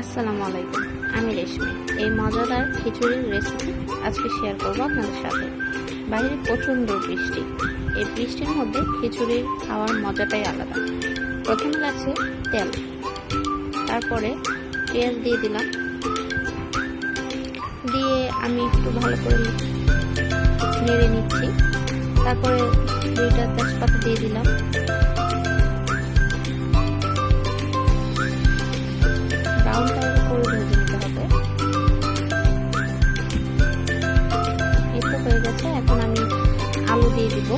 আসসালামু আলাইকুম, আমি রেশমি। এই মজাদার খিচুড়ির রেসিপি আজকে শেয়ার করব আপনাদের সাথে। বাইরে প্রচণ্ড বৃষ্টি। এই বৃষ্টির মধ্যে খিচুড়ির খাওয়ার মজাটাই আলাদা। প্রথমে লাগছে তেল। তারপরে পেঁয়াজ দিয়ে দিলাম। দিয়ে আমি একটু ভালো করে নেড়ে নিচ্ছি। তারপরে দুইটা তেজপাতা দিয়ে দিলাম। দিয়ে দিব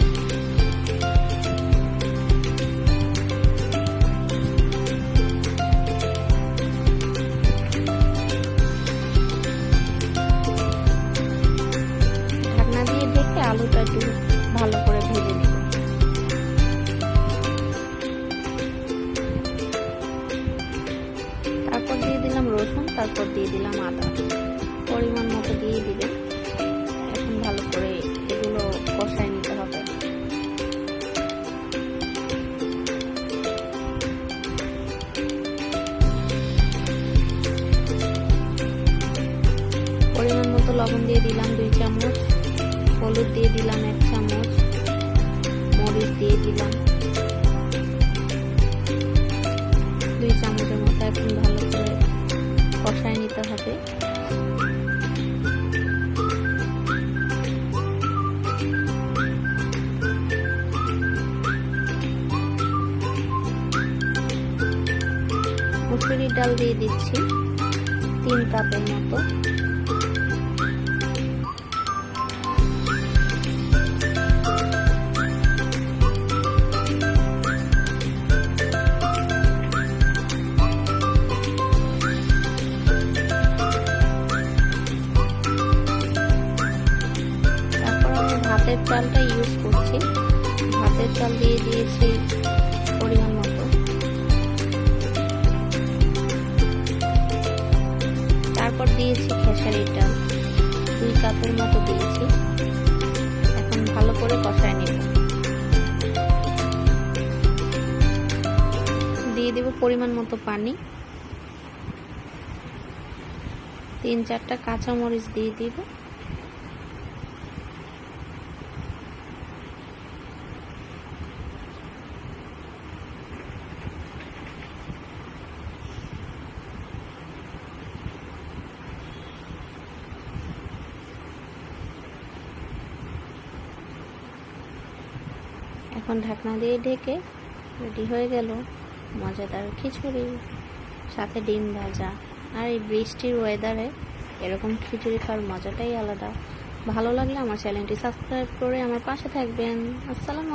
ঢাকনা দিয়ে ঢেকে আলুটা একটু ভালো করে ভেজে নেব। তারপর দিয়ে দিলাম রসুন, তারপর দিয়ে দিলাম আদা। পরিমাণ মতো দিয়ে দিবেন লবণ দিয়ে দিলাম দুই চামচ, হলুদ দিয়ে দিলাম এক চামচ, মরিচ দিয়ে দিলাম। দুই চামচের মতো এখন ভালো করে কষায় নিতে হবে। মুসুরির ডাল দিয়ে দিচ্ছি তিন কাপের মতো। ভাতের চালটা ইউজ করছি। ভাতের চাল দিয়ে দিয়েছি পরিমাণ মতো। তারপর দিয়েছি খেসারির ডাল। দুই কাপের মতো দিয়েছি। এখন ভালো করে কষায় নেব। দিয়ে দেব পরিমাণ মতো পানি। তিন চারটা কাঁচামরিচ দিয়ে দিব। এখন ঢাকনা দিয়ে ঢেকে রেডি হয়ে গেল মজাদার খিচুড়ি, সাথে ডিম ভাজা আর এই বৃষ্টির ওয়েদারে এরকম খিচুড়ি খাওয়ার মজাটাই আলাদা। ভালো লাগলে আমার চ্যানেলটি সাবস্ক্রাইব করে আমার পাশে থাকবেন। আসসালামু